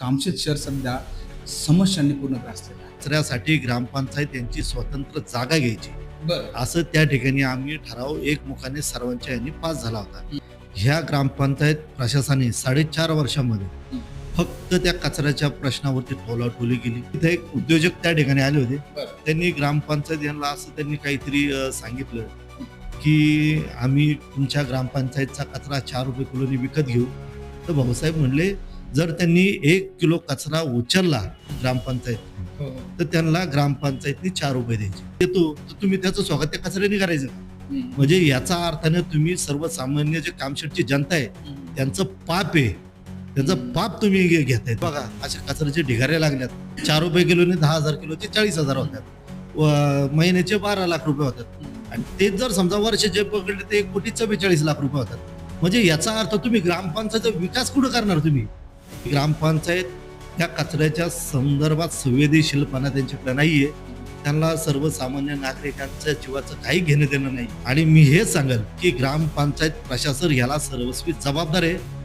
कामशेत शहर सध्या समस्यांनी पूर्ण ग्रासलेलं आहे. कचऱ्यासाठी ग्रामपंचायत यांची स्वतंत्र जागा घ्यायची. बरं. असं त्या ठिकाणी आम्ही ठराव एकमुखाने सर्वांच्या यांनी पास झाला होता. ह्या ग्रामपंचायत प्रशासनाने साडेचार वर्षामध्ये. फक्त त्या कचऱ्याच्या प्रश्नावरती टोलाटोली केली. तिथे एक उद्योजक त्या ठिकाणी आले होते. त्यांनी ग्रामपंचायत यांना असं त्यांनी काहीतरी अं, सांगितलं की आम्ही तुमच्या ग्रामपंचायतचा कचरा चार रुपये किलोनी विकत घेऊ. तर भाऊसाहेब म्हणले जर त्यांनी एक किलो कचरा उचलला ग्रामपंचायत हो. तर त्यांना ग्रामपंचायतनी चार रुपये द्यायचे. देतो तर तुम्ही त्याचं स्वागत त्या कचऱ्याने करायचं. म्हणजे याचा अर्थाने तुम्ही सर्वसामान्य जे कामशेटची जनता आहे. त्यांचं पाप आहे. त्यांचं. पाप तुम्ही घे- घेताय. बघा अशा कचऱ्याचे ढिगारे लागल्यात. चार रुपये किलोने दहा हजार किलोचे चाळीस हजार होतात. व महिन्याचे बारा लाख रुपये होतात. आणि तेच जर समजा वर्षाचे पकडले ते एक कोटी चव्वेचाळीस लाख रुपये होतात. म्हणजे याचा अर्थ तुम्ही ग्रामपंचायतचा विकास कुठं करणार तुम्ही? ग्रामपंचायत त्या कचऱ्याच्या संदर्भात संवेदनशीलपणा त्यांच्याकडे नाहीये. त्यांना सर्वसामान्य नागरिकांच्या जीवाचं काही घेणं देणं नाही. आणि मी हे सांगेल की ग्रामपंचायत प्रशासन याला सर्वस्वी जबाबदार आहे.